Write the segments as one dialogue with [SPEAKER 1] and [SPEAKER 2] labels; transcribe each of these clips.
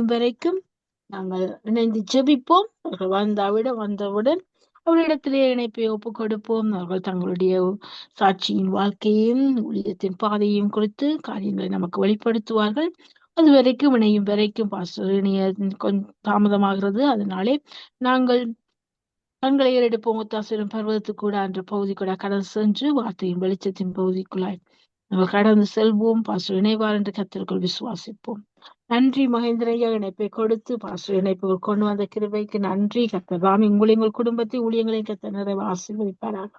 [SPEAKER 1] வரைக்கும் நாங்கள் இணைந்து ஜெபிப்போம். அவர்கள் வந்தாவிட வந்தவுடன் அவரிடத்திலே இணைப்பை ஒப்பு கொடுப்போம் அவர்கள் தங்களுடைய சாட்சியின் வாழ்க்கையும் ஊழியத்தின் பாதையும் குறித்து காரியங்களை நமக்கு வெளிப்படுத்துவார்கள். அது வரைக்கும் இணையும் வரைக்கும் பாஸ்டர் இணைய கொஞ்சம் தாமதமாகிறது. அதனாலே நாங்கள் கண்களை ஏறெடுப்போம். ஒத்தாசிரும் பர்வதத்து கூட என்ற பகுதி கூட கடந்து சென்று வார்த்தையின் வெளிச்சத்தின் பகுதிக்குள்ளாய் நாங்கள் கடந்து செல்வோம். பாஸ்டர் இணைவார் என்று கத்திற்குள் விசுவாசிப்போம். நன்றி மகேந்திரையா இணைப்பை கொடுத்து பாஸ்டர் இணைப்புகள் கொண்டு வந்த கிருபைக்கு நன்றி. கத்தர் உங்களை உங்கள் குடும்பத்தை ஊழியங்களையும் கத்த நிறைவு ஆசீர்வதிப்பாராக.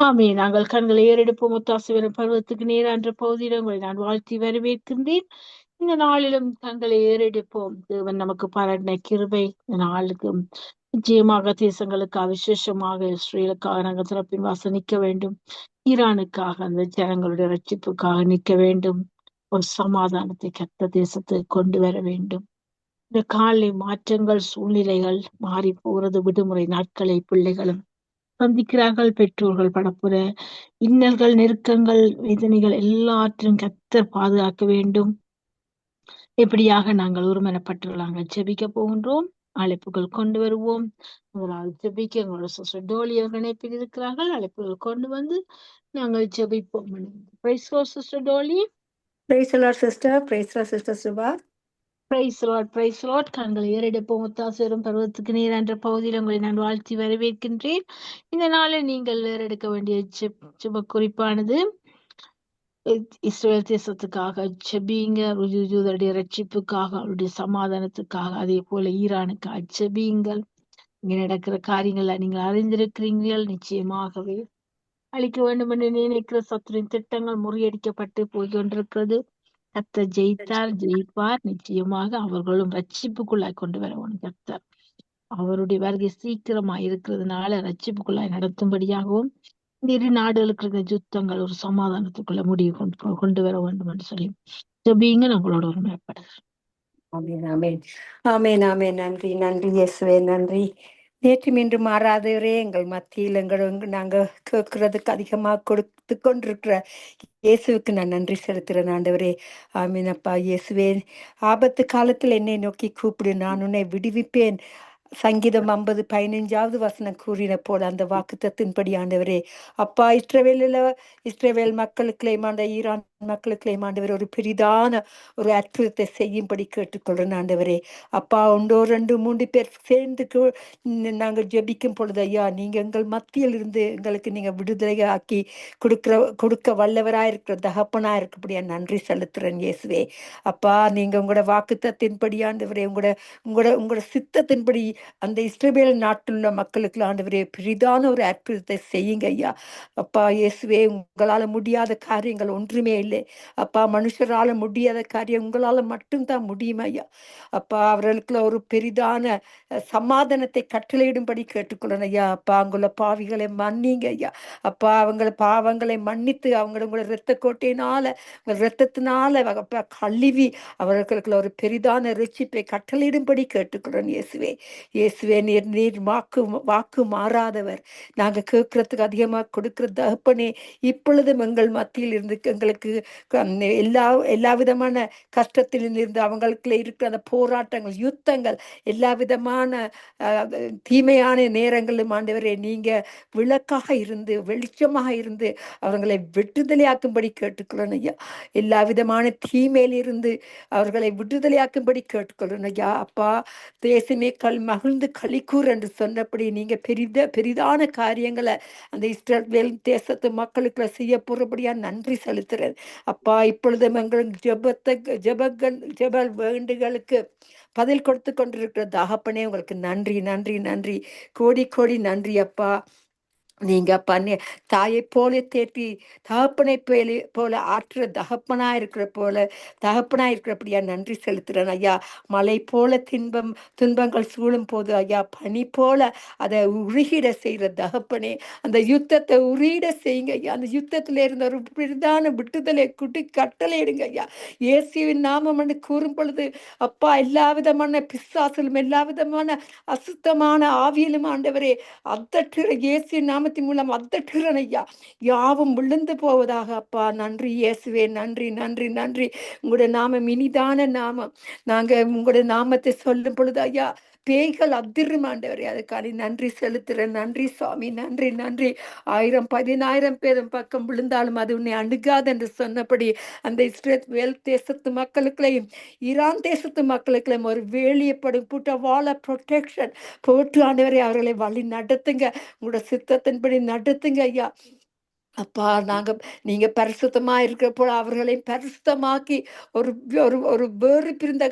[SPEAKER 1] ஆமே நாங்கள் கண்களை ஏறெடுப்போம். ஒத்தாசிவரம் பருவத்துக்கு நேரான்ற பகுதியில் உங்களை நான் வாழ்த்தி வரவேற்கின்றேன். இந்த நாளிலும் தங்களை ஏறெடுப்போம். தேவன் நமக்கு பாராட்டின கிருபை இந்த நாளுக்கு நிச்சயமாக தேசங்களுக்காக விசேஷமாக இஸ்ரேலுக்காக நாங்கள் சிறப்பின் வாசம் நிற்க வேண்டும். ஈரானுக்காக அந்த ஜனங்களுடைய ரட்சிப்புக்காக நிற்க வேண்டும். ஒரு சமாதானத்தை கத்த தேசத்துக்கு கொண்டு வர வேண்டும். இந்த காலை மாற்றங்கள் சூழ்நிலைகள் மாறி போகிறது. விடுமுறை நாட்களை பிள்ளைகளும் சந்திக்கிறார்கள். பெற்றோர்கள் படப்புற இன்னல்கள் நெருக்கங்கள் வேதனைகள் எல்லாற்றையும் கத்தர் பாதுகாக்க வேண்டும். இப்படியாக நாங்கள் ஒருமனப்பட்டு நாங்கள் ஜெபிக்க போகின்றோம். அழைப்புகள் கொண்டு வருவோம். முதலாவது ஜெபிக்க எங்களோட சிஸ்டர் டோலி அவர்கள் இணைப்பில் இருக்கிறார்கள் அழைப்புகள் கொண்டு வந்து நாங்கள் ஜெபிப்போம். Dolly.
[SPEAKER 2] Praise Lord sister praise Lord sister Subha
[SPEAKER 1] praise Lord praise Lord கண்களை ஏறெடுப்போம். ஒத்தாசேரும் பருவத்துக்கு நேர் என்ற பகுதியில் உங்களை நான் வாழ்த்தி வரவேற்கின்றேன். இந்த நாளில் நீங்கள் ஏறெடுக்க வேண்டிய சுப குறிப்பானது இஸ்ரேல் தேசத்துக்காக ஜெபிங்க யூதருடைய ரட்சிப்புக்காக அவருடைய சமாதானத்துக்காக அதே போல ஈரானுக்காக ஜெபியுங்கள் இங்கே நடக்கிற காரியங்களை நீங்கள் அறிந்திருக்கிறீர்கள். நிச்சயமாகவே. அழிக்க வேண்டும் என்று நினைக்கிற சத்துரின் திட்டங்கள் முறியடிக்கப்பட்டு போய்கொண்டிருக்கிறது கத்த ஜெயித்தார் ஜெயிப்பார் நிச்சயமாக அவர்களும் ரட்சிப்புக்குள்ளாய் கொண்டு வரணும் கத்தர் அவருடைய வருகை சீக்கிரமா இருக்கிறதுனால ரட்சிப்புக்குள்ளாய் நடத்தும்படியாகவும் இந்த இரு நாடுகளுக்கு இருக்கிற யுத்தங்கள் ஒரு சமாதானத்துக்குள்ள முடிவு கொண்டு கொண்டு வர வேண்டும் என்று சொல்லி ஜபிங்க நம்மளோட ஒரு மேற்படுது
[SPEAKER 2] ஆமேன் ஆமேன் ஆமேன் ஆமேன் நன்றி நன்றி இயேசுவே நன்றி நேற்று மீண்டும் மாறாதவரே எங்கள் மத்தியில் எங்கள் நாங்கள் கேட்கறதுக்கு அதிகமாக கொடுத்து கொண்டிருக்கிற இயேசுவுக்கு நான் நன்றி செலுத்துகிறேன் ஆண்டவரே. ஆமீன் அப்பா இயேசுவே. ஆபத்து காலத்தில் என்னை நோக்கி கூப்பிடு நான் உன்னை விடுவிப்பேன். சங்கீதம் ஐம்பது பதினைஞ்சாவது வசனம் கூறின போல அந்த வாக்குத்தின்படி ஆண்டவரே. அப்பா இஸ்ரவேலில் இஸ்ரவேல் மக்களுக்கு ஆண்ட ஈரான் மக்களுக்கு ஆண்டவர் ஒரு பெரிதான ஒரு அற்புதத்தை செய்யும்படி கேட்டுக்கொள்றேன் ஆண்டவரே. அப்பா ஒன்றோ ரெண்டு மூன்று பேர் சேர்ந்து நாங்கள் ஜெபிக்கும் பொழுது ஐயா நீங்க எங்கள் மத்தியில் இருந்து எங்களுக்கு நீங்க விடுதலை ஆக்கி கொடுக்கிற கொடுக்க வல்லவராக இருக்கிற தகப்பனா இருக்கப்படியா நன்றி செலுத்துறேன் இயேசுவே. அப்பா நீங்க உங்களோட வாக்குத்தத்தின்படி ஆண்டவரே உங்களோட உங்களோட உங்களோட சித்தத்தின்படி அந்த இஸ்ரேல் நாட்டில் உள்ள மக்களுக்கு ஆண்டவரே பெரிதான ஒரு அற்புதத்தை செய்யுங்க ஐயா. அப்பா இயேசுவே உங்களால் முடியாத காரியங்கள் ஒன்றுமே இல்லை. இல்லை. அப்பா மனுஷரால் முடியாத காரியம் உங்களால் மட்டும்தான் முடியும் ஐயா? அப்பா அவர்களுக்குள்ள ஒரு பெரிதான சமாதானத்தை கட்டளையிடும்படி கேட்டுக்கொள்ளணும் ஐயா. அப்பா அங்குள்ள பாவிகளை மன்னிங்க ஐயா. அப்பா அவங்கள பாவங்களை மன்னித்து அவங்கள உங்களை இரத்த கோட்டையினால இரத்தத்தினால அப்பா கழுவி அவர்களுக்குள்ள ஒரு பெரிதான ரிச்சிப்பை கட்டளையிடும்படி கேட்டுக்கொள்ளணும் இயேசுவே. இயேசுவே நீர் நீர் வாக்கு வாக்கு மாறாதவர். நாங்கள் கேட்கறதுக்கு அதிகமாக கொடுக்குற தகப்பனே இப்பொழுதும் எங்கள் மத்தியில் இருந்து எங்களுக்கு எல்லா எல்லா விதமான கஷ்டத்தில் இருந்து அவங்களுக்கு இருக்கிற அந்த போராட்டங்கள் யுத்தங்கள் எல்லா விதமான தீமையான நேரங்களும் ஆண்டவரே நீங்க விளக்காக இருந்து வெளிச்சமாக இருந்து அவர்களை விடுதலையாக்கும்படி கேட்டுக்கொள்ளணும் ஐயா. எல்லா விதமான தீமையிலிருந்து அவர்களை விடுதலையாக்கும்படி கேட்டுக்கொள்ளணும் ஐயா. அப்பா தேசமே கல் மகிழ்ந்து களிக்கூர் என்று சொன்னபடி நீங்க பெரித பெரிதான காரியங்களை அந்த இஸ்ரேல் தேசத்து மக்களுக்கு செய்ய போறபடியா நன்றி செலுத்துறேன். அப்பா இப்பொழுது எங்களும் ஜபத்தை ஜபங்கள் ஜப வேண்டுகளுக்கு பதில் கொடுத்து கொண்டிருக்கிற தகப்பனே உங்களுக்கு நன்றி நன்றி நன்றி. கோடி கோடி நன்றி அப்பா. நீங்க பண்ணி தாயை போல தேற்றி தகப்பனை போல போல ஆற்றுற தகப்பனா இருக்கிற போல தகப்பனா இருக்கிறபடியா நன்றி செலுத்துறேன் ஐயா. மலை போல தின்பம் துன்பங்கள் சூழும் போது ஐயா. பனி போல அதை உருகிட செய்யற தகப்பனே அந்த யுத்தத்தை உருகிட செய்யுங்க ஐயா. அந்த யுத்தத்துல இருந்த ஒரு பிரதான விட்டுதலை குட்டி கட்டளை எடுங்க ஐயா. இயேசுவின் நாமம் என்று கூறும் பொழுது அப்பா எல்லா விதமான பிசாசிலும் எல்லா விதமான அசுத்தமான ஆவியிலும் ஆண்டவரே அத்தற்ற இயேசு நாம நாமத்தின் மூலம் அதட்டுகிறேன் ஐயா யாவும் விழுந்து போவதாக அப்பா. நன்றி இயேசுவே நன்றி நன்றி நன்றி. உங்களுடைய நாமம் இனிதான நாமம். நாங்க உங்களுடைய நாமத்தை சொல்லும் பொழுது ஐயா பேய்கள் அதிரும் ஆண்டவரே அதுக்கான நன்றி செலுத்துறேன் நன்றி சுவாமி நன்றி நன்றி. ஆயிரம் பதினாயிரம் பேரும் பக்கம் விழுந்தாலும் அது உன்னை அணுகாது என்று சொன்னபடி அந்த இஸ்ரேல் தேசத்து மக்களுக்களையும் ஈரான் தேசத்து மக்களுக்களையும் ஒரு வேலியப்படும் புட்ட வாழ ப்ரொடெக்ஷன் போட்டு ஆண்டவரை அவர்களை வழி நடத்துங்க. உங்களோட சித்தத்தின்படி நடத்துங்க ஐயா. அப்பா நாங்க நீங்க பரிசுத்தமா இருக்கிறப்போ அவர்களை பரிசுத்தமாக்கி ஒரு ஒரு ஒரு வேறு பிரிந்த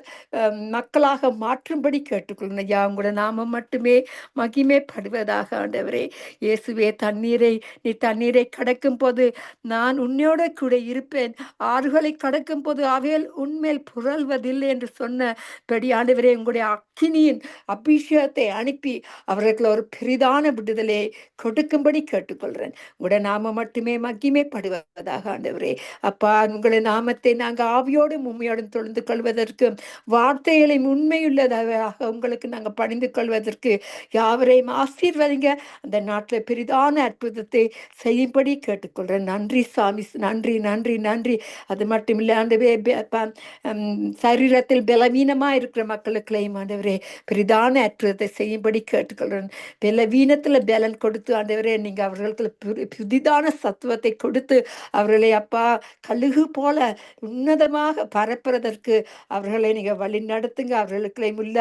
[SPEAKER 2] மக்களாக மாற்றும்படி கேட்டுக்கொள்ளுங்க. ஐயா உங்களோட நாமம் மட்டுமே மகிமைப்படுவதாக ஆண்டவரே. இயேசுவே தண்ணீரை நீ தண்ணீரை கடக்கும் போது நான் உன்னோட கூட இருப்பேன். ஆறுகளை கடக்கும் போது அவையில் உண்மையில் புரள்வதில்லை என்று சொன்னபடி ஆண்டவரே உங்களுடைய அக்கினியின் அபிஷேகத்தை அனுப்பி அவர்களுக்கு ஒரு பெரிதான விடுதலை கொடுக்கும்படி கேட்டுக்கொள்கிறேன். உங்களுடைய நாம மட்டும் மட்டுமே மகிமைப்படுவதாக ஆண்டவரே. அப்பா உங்களுடைய நாமத்தை நாங்கள் ஆவியோடும் உண்மையோடும் தொழுந்து கொள்வதற்கு வார்த்தைகளை உண்மையுள்ளதாக உங்களுக்கு நாங்கள் பணிந்து கொள்வதற்கு யாவரையும் ஆசீர்வதிங்க. அந்த நாட்டில் பெரிதான அற்புதத்தை செய்யும்படி கேட்டுக்கொள்கிறேன் நன்றி சாமி நன்றி நன்றி நன்றி. அது மட்டும் இல்லை ஆண்டவே சரீரத்தில் பலவீனமா இருக்கிற மக்களுக்களையும் ஆண்டவரே பெரிதான அற்புதத்தை செய்யும்படி கேட்டுக்கொள்கிறேன் பலவீனத்துல பலன் கொடுத்து ஆண்டவரே நீங்க அவர்களுக்கு புதிதான சத்துவத்தை கொடுத்து அவர்களை அப்பா கழுகு போல உன்னதமாக பரப்புறதற்கு அவர்களை நீங்க வழி நடத்துங்க. அவர்களுக்கு உள்ள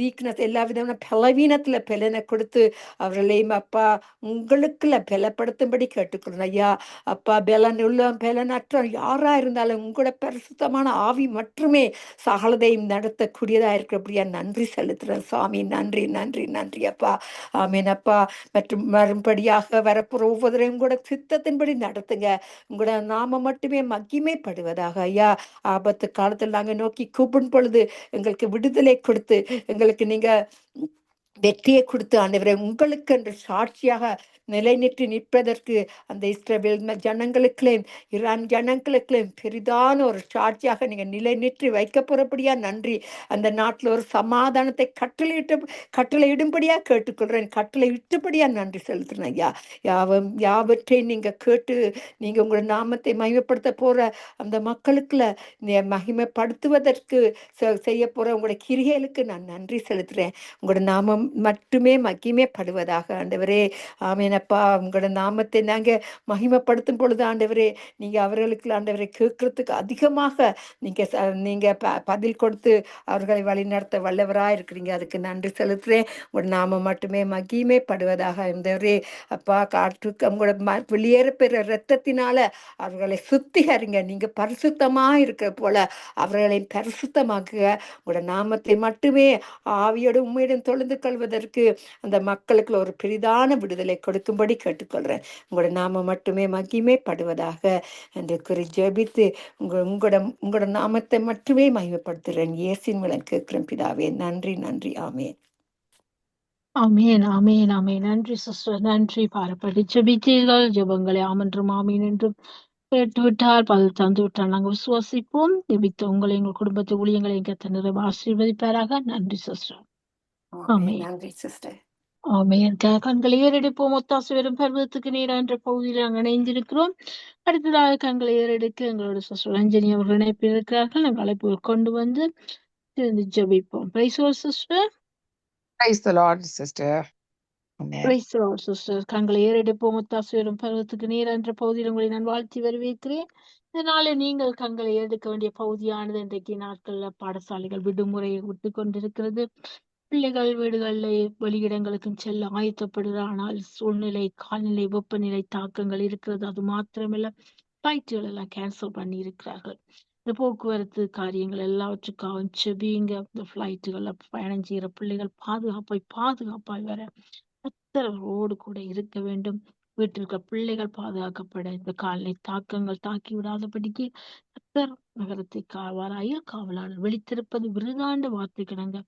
[SPEAKER 2] வீக்னஸ் எல்லா விதமான பலவீனத்துல பலனை கொடுத்து அவர்களையும் அப்பா உங்களுக்குள்ள பலப்படுத்தும்படி கேட்டுக்கிறோம் ஐயா அப்பா பலன் உள்ள பலனற்ற யாரா இருந்தாலும் உங்களோட பரிசுத்தமான ஆவி மட்டுமே சகலதையும் நடத்தக்கூடியதா இருக்கிறபடியா நன்றி செலுத்துறேன். சுவாமி நன்றி நன்றி நன்றி அப்பா. ஆமீன் அப்பா. மற்றும் மறுபடியாக வரப்போற ஒவ்வொருவரையும் கூட சித்தத்தின்படி நடத்துங்க. உங்களோட நாம மட்டுமே மகிமைப்படுவதாக. ஐயா ஆபத்து காலத்தில் நாங்க நோக்கி கூப்பிடும் பொழுது எங்களுக்கு விடுதலை கொடுத்து எங்களுக்கு நீங்க வெற்றியை கொடுத்து ஆண்டவரை உங்களுக்கு என்று சாட்சியாக நிலைநிற்று நிற்பதற்கு அந்த இஸ்ரேல் ம- ஜனங்களுக்குள்ளேயும் ஈரான் ஜனங்களுக்குள்ளேயும் பெரிதான ஒரு சாட்சியாக நீங்கள் நிலைநிற்று வைக்க போகிறபடியா நன்றி. அந்த நாட்டில் ஒரு சமாதானத்தை கட்டளையிட்டு கட்டளையிடும்படியாக கேட்டுக்கொள்கிறேன் கட்டளை இட்டுபடியா நன்றி செலுத்துறேன் ஐயா. யாவும் யாவற்றையும் நீங்கள் கேட்டு நீங்கள் உங்களோட நாமத்தை மகிமைப்படுத்த போகிற அந்த மக்களுக்குள்ள மகிமைப்படுத்துவதற்கு செ- செய்ய போகிற உங்களோட கிரிகளுக்கு நான் நன்றி செலுத்துகிறேன் உங்களோட நாமம் மட்டுமே மகிமைப்படுவதாக ஆண்டவரே. அப்பா உங்களோட நாமத்தை நாங்க மகிமைப்படுத்தும் பொழுது ஆண்டவரே நீங்க அவர்களுக்கு ஆண்டவரை கேட்கறதுக்கு அதிகமாக நீங்க நீங்கள் நீங்க ப- பதில் கொடுத்து அவர்களை வழிநடத்த வல்லவராக இருக்கிறீங்க. அதுக்கு நன்றி செலுத்துறேன். உங்களோட நாமம் மட்டுமே மகிமைப்படுவதாக இருந்தவரே அப்பா காற்றுக்கு உங்களோட ம- வெளியேற பெற ரத்தத்தினால அவர்களை சுத்திகரிங்க. நீங்க பரிசுத்தமா இருக்கிற போல அவர்களை பரிசுத்தமாக்குக. உங்களோட நாமத்தை மட்டுமே ஆவியோட உண்மையுடன் தொழுந்து கொள்வதற்கு அந்த மக்களுக்கு ஒரு பெரிதான விடுதலை கொடுக்கும்படி கேட்டுக்கொள்றேன். உங்களோட நாம மட்டுமே மகிமைப்படுவதாக என்று கூறி ஜெபித்து உங்க உங்களோட உங்களோட நாமத்தை மட்டுமே மகிமைப்படுத்துகிறேன் இயேசின் மூலம் கேட்கிறேன் பிதாவே. நன்றி நன்றி. ஆமென்.
[SPEAKER 1] ஆமேன் ஆமேன் ஆமேன். நன்றி சிஸ்டர். நன்றி பாரப்படி ஜெபித்தீர்கள். ஜெபங்களை ஆமென்றும் ஆமீன் என்றும் கேட்டு விட்டார் பதில் தந்து விட்டார். நாங்கள் விசுவாசிப்போம். ஜெபித்த உங்களை எங்கள் குடும்பத்தை ஊழியங்களை கத்த நிறைவு ஆசீர்வதிப்பாராக. நன்றி சிஸ்டர்.
[SPEAKER 2] ஆமென். நன்றி சிஸ்டர்.
[SPEAKER 1] ஆமென். க- கண்களை ஏறெடுப்போம். ஒத்தாசு வரும் பருவத்துக்கு நேரா என்ற பகுதியில் நாங்கள் இணைந்திருக்கிறோம். அடுத்ததாக கண்களை ஏறெடுக்க எங்களோட சிஸ்டர் ரஞ்சனி அவர்கள் இணைப்பில் இருக்கிறார்கள் நாங்கள் அழைப்பு கொண்டு வந்து திறந்து ஜெபிப்போம். Praise sister
[SPEAKER 3] Praise the Lord, sister. Amen.
[SPEAKER 1] Praise sister கண்களை ஏறெடுப்போம். ஒத்தாசு வரும் பருவத்துக்கு நேரா என்ற பகுதியில் உங்களை நான் வாழ்த்தி வரவேற்கிறேன். இதனால நீங்கள் கண்களை எடுக்க வேண்டிய பகுதியானது இன்றைக்கு நாட்கள்ல பாடசாலைகள் விடுமுறையை விட்டு கொண்டிருக்கிறது பிள்ளைகள் வீடுகளில் வெளியிடங்களுக்கும் செல்ல ஆயத்தப்படுகிற ஆனால் சூழ்நிலை காலநிலை வெப்பநிலை தாக்கங்கள் இருக்கிறது. அது மாத்திரமில்ல ஃபிளைட்டுகள் எல்லாம் கேன்சல் பண்ணி இருக்கிறார்கள் இந்த போக்குவரத்து காரியங்கள் எல்லாவற்றுக்காகவும் செபிங்க. இந்த ஃப்ளைட்டுகள்ல பயணம் செய்கிற பிள்ளைகள் பாதுகாப்பாய் பாதுகாப்பாய் வர கத்தரோடு கூட இருக்க வேண்டும். வீட்டில் இருக்கிற பிள்ளைகள் பாதுகாக்கப்பட இந்த காலனை தாக்கங்கள் தாக்கி விடாதபடிக்கு கத்தர் நகரத்தை காவாராயில் காவலாளர் வெளித்திருப்பது விருதாண்ட வார்த்தை கிடங்க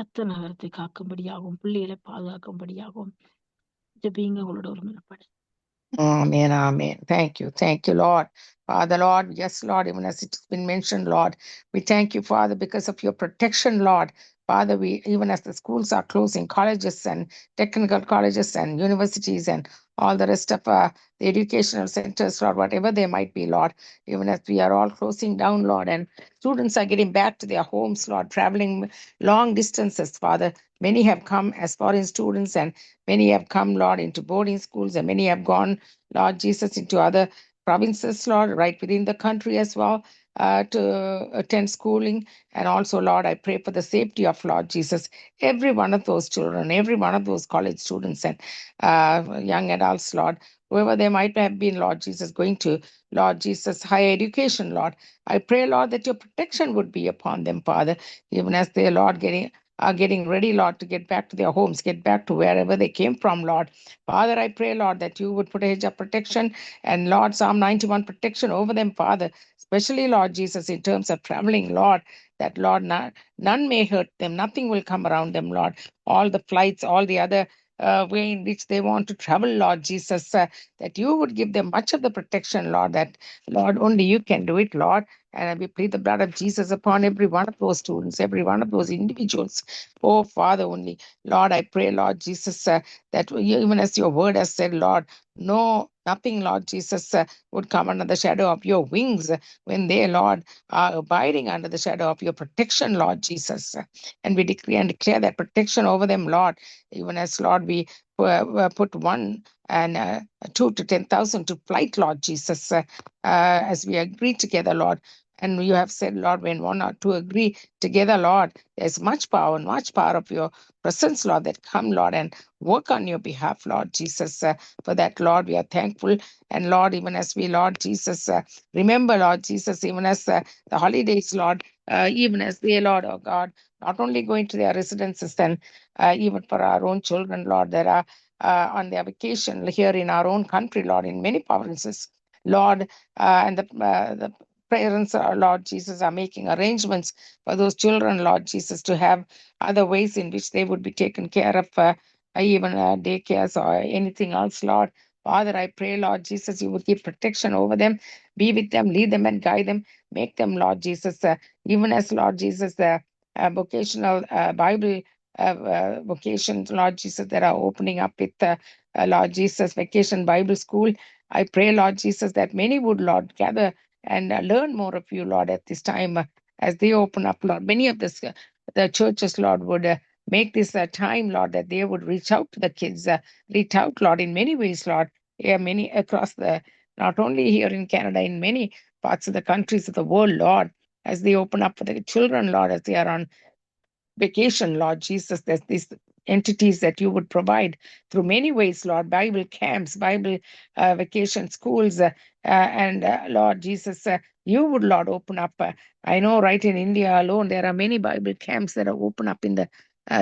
[SPEAKER 1] கத்தர் நகரத்தை காக்கும்படியாகவும் பிள்ளைகளை பாதுகாக்கும்படியாகவும் ஜபிங்க உங்களோட ஒரு மனப்பட
[SPEAKER 3] Amen. Amen. Thank you. Thank you, Lord. Father, Lord, yes, Lord, even as it's been mentioned, Lord, we thank you, Father, because of your protection, Lord. Father, we even as the schools are closing, colleges and technical colleges and universities and all the rest of uh, the educational centers, Lord, whatever they might be, Lord, even as we are all closing down, Lord, and students are getting back to their homes, Lord, traveling long distances, Father. Many have come as foreign students, and many have come, Lord, into boarding schools, and many have gone, Lord Jesus, into other provinces, Lord, right within the country as well, uh, to attend schooling. And also, Lord, I pray for the safety of Lord Jesus, every one of those children, every one of those college students and uh, young adults, Lord, whoever they might have been, Lord Jesus, going to, Lord Jesus, higher education, Lord. I pray, Lord, that your protection would be upon them, Father, even as they, Lord, getting are getting ready, Lord, to get back to their homes, get back to wherever they came from, Lord. Father, I pray, Lord, that you would put a hedge of protection and, Lord, Psalm 91 protection over them, Father, especially, Lord Jesus, in terms of traveling, Lord, that, Lord, none, none may hurt them, nothing will come around them, Lord. All the flights, all the other uh, way in which they want to travel, Lord Jesus, uh, that you would give them much of the protection, Lord, that, Lord, only you can do it, Lord. And we plead the blood of Jesus upon every one of those students, every one of those individuals. Oh, Father, only, Lord, I pray, Lord Jesus, uh, that even as your word has said, Lord, no, nothing, Lord Jesus, uh, would come under the shadow of your wings when they, Lord, are abiding under the shadow of your protection, Lord Jesus. And we decree and declare that protection over them, Lord, even as, Lord, we uh, put one and uh, two to 10,000 to flight, Lord Jesus, uh, uh, as we agree together, Lord. And you have said, Lord, when one or two agree together, Lord, there's much power and much power of your presence, Lord, that come, Lord, and work on your behalf, Lord Jesus. Uh, for that, Lord, we are thankful. And Lord, even as we, Lord Jesus, uh, remember, Lord Jesus, even as uh, the holidays, Lord, uh, even as they, Lord, oh God, not only going to their residences and uh, even for our own children, Lord, that are uh, on their vacation here in our own country, Lord, in many provinces, Lord, uh, and the, uh, the parents, uh, Lord Jesus, are making arrangements for those children, Lord Jesus, to have other ways in which they would be taken care of, uh, even uh, daycares or anything else, Lord. Father, I pray, Lord Jesus, you would give protection over them, be with them, lead them and guide them, make them, Lord Jesus, uh, even as Lord Jesus, the uh, vocational uh, Bible uh, uh, vocations, Lord Jesus, that are opening up with uh, uh, Lord Jesus, Vacation Bible School. I pray, Lord Jesus, that many would, Lord, gather and uh, learn more of you, Lord, at this time uh, as they open up, Lord. Many of this, uh, the churches, Lord, would make this a time, Lord, that they would reach out to the kids, reach out, Lord, in many ways, Lord. Yeah, many across the, not only here in Canada, in many parts of the countries of the world, Lord, as they open up for the children, Lord, as they are on vacation, Lord Jesus. There's these entities that you would provide through many ways, Lord. Bible camps, Bible uh, vacation schools, uh, uh, and uh, Lord Jesus, uh, you would, Lord, open up. Uh, I know, right in India alone, there are many Bible camps that are open up in the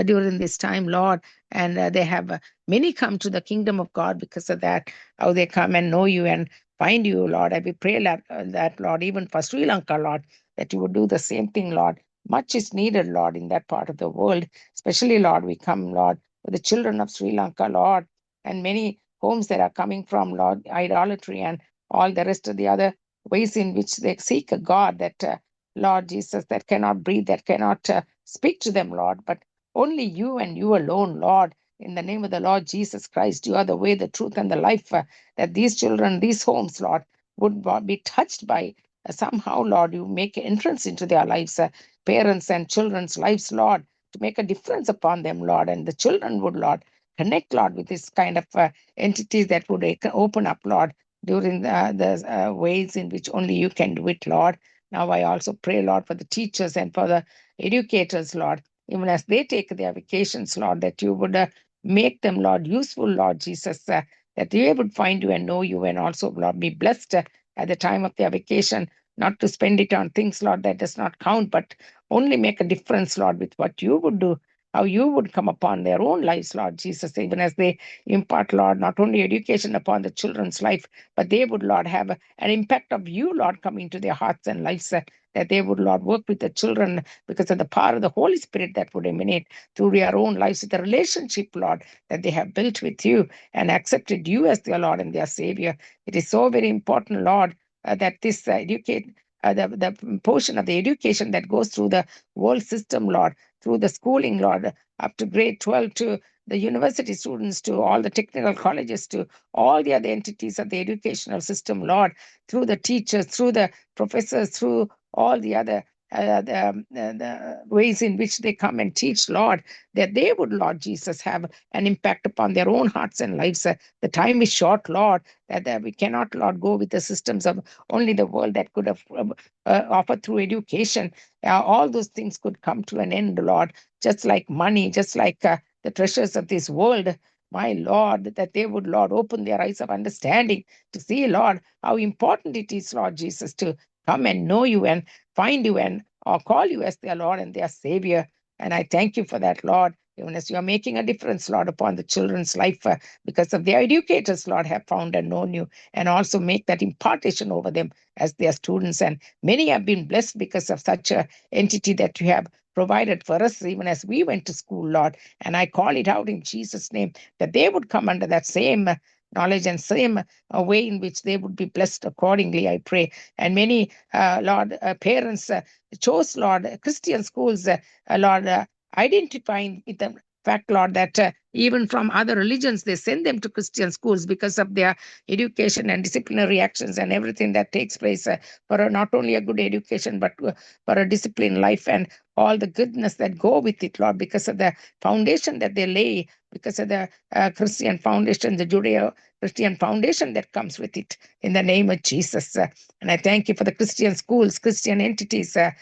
[SPEAKER 3] during this time, Lord, and they have many come to the kingdom of God because of that. How they come and know you and find you, Lord. I will pray that, that, Lord, even for Sri Lanka, Lord, that you would do the same thing, Lord. Much is needed, Lord, in that part of the world. Especially, Lord, we come, Lord, for the children of Sri Lanka, Lord, and many homes that are coming from, Lord, idolatry and all the rest of the other ways in which they seek a God that, uh, Lord Jesus, that cannot breathe, that cannot uh, speak to them, Lord, but only you and you alone, Lord. In the name of the Lord Jesus Christ, you are the way, the truth, and the life. uh, that these children, these homes, Lord, would be touched by uh, somehow, Lord. You make entrance into their lives, uh, parents and children's lives, Lord, to make a difference upon them, Lord. And the children would, Lord, connect, Lord, with this kind of uh, entities that would open up, Lord, during the, the uh, ways in which only you can do it, Lord. Now I also pray, Lord, for the teachers and for the educators, Lord, even as they take their vacations, Lord, that you would uh, make them, Lord, useful, Lord Jesus, uh, that they would find you and know you and also, Lord, be blessed uh, at the time of their vacation, not to spend it on things, Lord, that does not count, but only make a difference, Lord, with what you would do, how you would come upon their own lives, Lord Jesus, even as they impart, Lord, not only education upon the children's life, but they would, Lord, have an impact of you, Lord, coming to their hearts and lives, uh, that they would, Lord, work with the children because of the power of the Holy Spirit that would emanate through their own lives, the relationship, Lord, that they have built with you and accepted you as their Lord and their Savior. It is so very important, Lord, that this uh, educate uh, the, the portion of the education that goes through the world system, Lord, through the schooling, Lord, up to grade 12 to the university students, to all the technical colleges, to all the other entities of the educational system, Lord, through the teachers, through the professors, through all the other uh, the, um, the, the ways in which they come and teach, Lord, that they would, Lord Jesus, have an impact upon their own hearts and lives. Uh, the time is short, Lord, that uh, we cannot, Lord, go with the systems of only the world that could have uh, uh, offered through education. Uh, all those things could come to an end, Lord, just like money, just like uh, the treasures of this world. My Lord, that they would, Lord, open their eyes of understanding to see, Lord, how important it is, Lord Jesus, to come and know you and find you and or call you as their Lord and their Savior. And I thank you for that, Lord. Even as you are making a difference, Lord, upon the children's life uh, because of their educators, Lord, have found and known you, and also make that impartation over them as their students. And many have been blessed because of such a entity that you have provided for us, even as we went to school, Lord. And I call it out in Jesus' name that they would come under that same knowledge and same uh, way in which they would be blessed accordingly, I pray. And many, uh, Lord, uh, parents uh, chose, Lord, Christian schools, uh, uh, Lord, identifying with the fact, Lord, that uh, even from other religions, they send them to Christian schools because of their education and disciplinary actions and everything that takes place uh, for a, not only a good education, but uh, for a disciplined life and all the goodness that go with it, Lord, because of the foundation that they lay, because of the uh, Christian foundation, the Judeo Christian foundation that comes with it in the name of Jesus. And I thank you for the Christian schools, Christian entities, uh,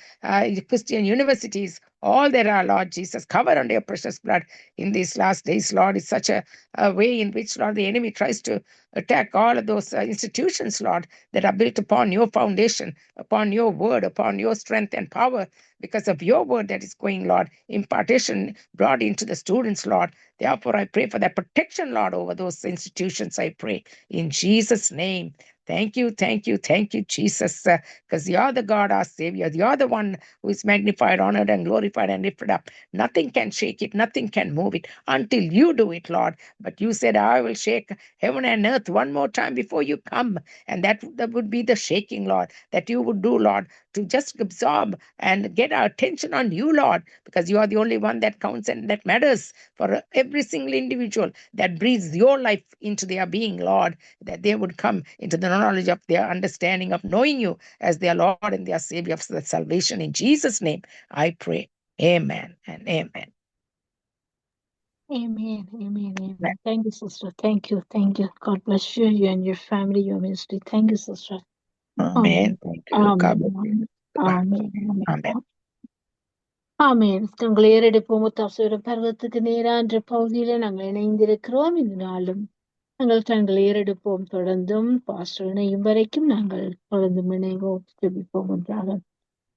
[SPEAKER 3] Christian universities, all there are, Lord Jesus, covered under your precious blood in these last days, Lord. It's such a, a way in which, Lord, the enemy tries to attack all of those uh, institutions, Lord, that are built upon your foundation, upon your word, upon your strength and power, because of your word that is going, Lord, impartation brought into the students, Lord. Therefore, I pray for that protection, Lord, over those institutions, I pray. In Jesus' name. Thank you, thank you, thank you, Jesus, uh, because you're the God, our Savior. You're the one who is magnified, honored, and glorified and lifted up. Nothing can shake it, nothing can move it until you do it, Lord. But you said, I will shake heaven and earth one more time before you come. And that, that would be the shaking, Lord, that you would do, Lord, to just absorb and get our attention on you, Lord, because you are the only one that counts and that matters for every single individual that breathes your life into their being, Lord, that they would come into the knowledge of their understanding of knowing you as their Lord and their Savior of the salvation. In Jesus' name, I pray. Amen and amen.
[SPEAKER 1] Amen, amen, amen. Thank you, sister. Thank you, thank you. God bless you, you and your family, your ministry. Thank you, sister.
[SPEAKER 3] Amen. Thank you. God bless you.
[SPEAKER 1] Amen amen
[SPEAKER 3] Amen.
[SPEAKER 1] ஆமென் தங்களை ஏறெடுப்போம் முத்தாசுர பருவத்துக்கு நேரா என்ற பகுதியில நாங்கள் இணைந்திருக்கிறோம் இந்த நாளும் நாங்கள் தங்களை ஏறெடுப்போம். தொடர்ந்தும் பாஸ்டர் இணையும் வரைக்கும் நாங்கள் தொடர்ந்து இணைவோம். ஜெபிப்போம் ஒன்றாக.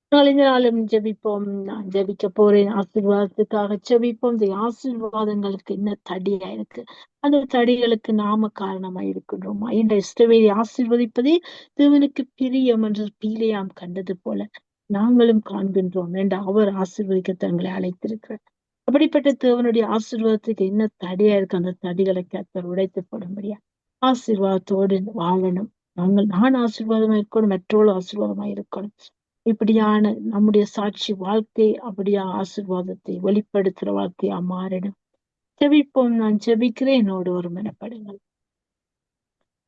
[SPEAKER 1] நாங்கள் நாளும் ஜெபிப்போம். நான் ஜெபிக்க போறேன். ஆசீர்வாதத்துக்காக ஜெபிப்போம். இந்த ஆசீர்வாதங்களுக்கு என்ன தடியா இருக்கு? அந்த தடிகளுக்கு நாம காரணமா இருக்கின்றோமா? என்ற இஷ்டவேதி ஆசீர்வதிப்பதே தேவனுக்கு பிரியம் என்று பீலையாம் கண்டது போல நாங்களும் காண்கின்றோம். என்று அவர் ஆசீர்வதிக்க தங்களை அழைத்திருக்கிறார். அப்படிப்பட்ட தேவனுடைய ஆசீர்வாதத்துக்கு என்ன தடையா இருக்கு? அந்த தடிகளை கத்தர் உடைத்து போடும்படியா? ஆசீர்வாதத்தோடு வாழணும். நாங்கள் நான் ஆசீர்வாதமா இருக்கணும் மற்றவர்களும் ஆசீர்வாதமா இருக்கணும். இப்படியான நம்முடைய சாட்சி வாழ்க்கை அப்படியா ஆசீர்வாதத்தை வெளிப்படுத்துற வாழ்க்கையா மாறிடும் ஜெபிப்போம். நான் ஜெபிக்கிறேன். என்னோடு ஒரு மனப்படுங்கள்.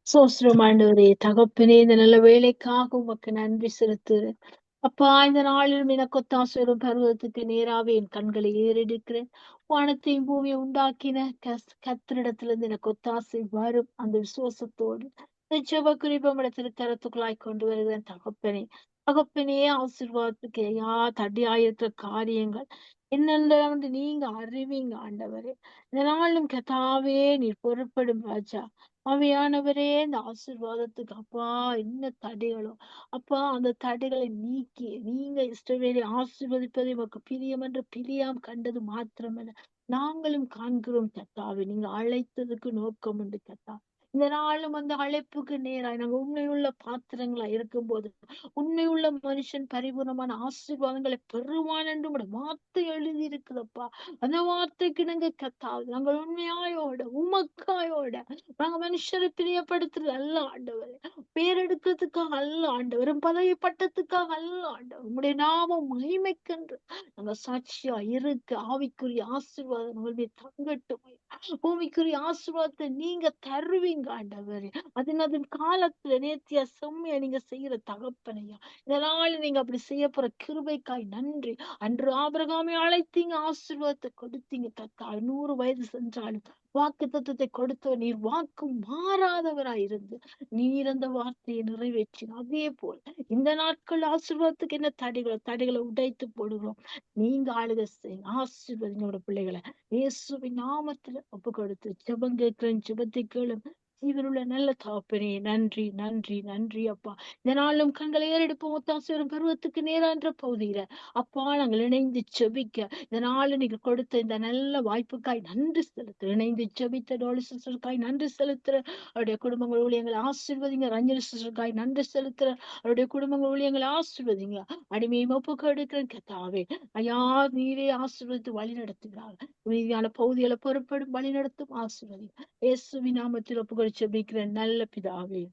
[SPEAKER 1] சோஸ்ரமாண்டவரே ஆண்டவரே தகப்பனே இந்த நல்ல வேலைக்காக உமக்கு நன்றி செலுத்துகிறேன். அப்பா இந்த நாளிலும் எனக்கு ஒத்தாசுரம் பருவத்துக்கு நேராவே என் கண்களை ஏறெடுக்கிறேன். வானத்தையும் பூமியை உண்டாக்கின கஸ் கத்திரிடத்திலிருந்து எனக்கு ஒத்தாசை வரும். அந்த விசுவாசத்தோடு நிச்சயமா ஜெப குறிப்பம் இடத்துல கொண்டு வருகிறேன். தகப்பனே தகப்பனே ஆசீர்வாதத்துக்கு யா தடியாயிருக்கிற காரியங்கள். என்னென்று நீங்க அறிவீங்க ஆண்டவரே. இந்த நாளும் கதாவே நீர் பொருட்படும் ராஜா. அவையானவரே இந்த ஆசீர்வாதத்துக்கு அப்பா என்ன தடைகளோ. அப்பா அந்த தடைகளை நீக்கி நீங்க இஷ்டவேலி ஆசிர்வதிப்பதை உமக்கு பிரியம் என்று பிரியாம் கண்டது மாத்திரமல்ல. நாங்களும் காண்கிறோம் கத்தாவே. நீங்க அழைத்ததுக்கு நோக்கம் உண்டு கத்தா. இந்த நாளும் அந்த அழைப்புக்கு நேராய் நாங்கள் உண்மையுள்ள பாத்திரங்களா இருக்கும்போது உண்மையுள்ள மனுஷன் பரிபூர்ணமான ஆசீர்வாதங்களை பெறுவான் என்று உம்முடைய வார்த்தை எழுதி இருக்குதப்பா அந்த வார்த்தைக்கு நாங்க கத்தாது. நாங்கள் உண்மையாயோட உமக்காயோட நாங்க மனுஷரை பிரியப்படுத்துறது அல்ல ஆண்டவர். பேர் எடுக்கிறதுக்காக அல்ல ஆண்டவர். பதவி பட்டத்துக்காக அல்ல ஆண்டவர். உங்களுடைய நாமம் மகிமைக்கென்று நாங்க சாட்சியா இருக்க. ஆவிக்குரிய ஆசீர்வாதம் தங்கட்டு தங்கட்டும். பூமிக்குரிய ஆசீர்வாதத்தை நீங்க தருவீங்க ஆண்டவர். அதன் அதன் காலத்துல நேர்த்தியா செம்மையா நீங்க செய்யற தகப்பனையா இதனால நீங்க அப்படி செய்ய போற கிருபைக்காய் நன்றி. அன்று ஆபிரகாமை அழைத்தீங்க ஆசீர்வாதத்தை கொடுத்தீங்க கத்தா நூறு வயது சென்றாலும் வாக்கு தத்துவத்தை நீர் வாக்கு மாறாதவராய் இருந்து நீர் அந்த வார்த்தையை நிறைவேற்றின. அதே போல் இந்த நாட்கள் ஆசீர்வாதத்துக்கு என்ன தடைகளோ? தடைகளை உடைத்து போடுகிறோம். நீங்க ஆளுக செய்ய ஆசீர்வதிங்களோட பிள்ளைகளை. இயேசுவின் நாமத்துல ஒப்பு கொடுத்து ஜபம் கேட்கிறேன் ஜபத்தை கேளும். ஜீவனுள்ள நல்ல தாப்பனே நன்றி நன்றி நன்றி அப்பா. இந்த நாளும் கண்களை ஏறெடுப்போம் ஒத்தாசிவரும் பருவத்துக்கு நேரான்ற பகுதியில. அப்பா நாங்கள் இணைந்து செபிக்க இந்த நாள் நீங்க கொடுத்த இந்த நல்ல வாய்ப்புக்காய் நன்றி செலுத்துற இணைந்து செபித்த டோலி சிஸ்டருக்காய் நன்றி செலுத்துற அவருடைய குடும்பங்கள் ஊழியங்களை ஆசிர்வதிங்க. ரஞ்சனி சிஸ்டருக்காய் நன்றி செலுத்துற அவருடைய குடும்பங்கள் ஊழியங்களை ஆசீர்வதிங்க. அடிமையை ஒப்புக்கு எடுக்கிறேன் கத்தாவே ஐயா நீரே ஆசீர்வதித்து வழி நடத்துகிறார் மீதியான பகுதிகளை பொறுப்படும் வழி நடத்தும் ஆசிர்வதி இயேசுவின் நாமத்தில் ஒப்புகள் செபிக்கிறேன் நல்ல பிதாவே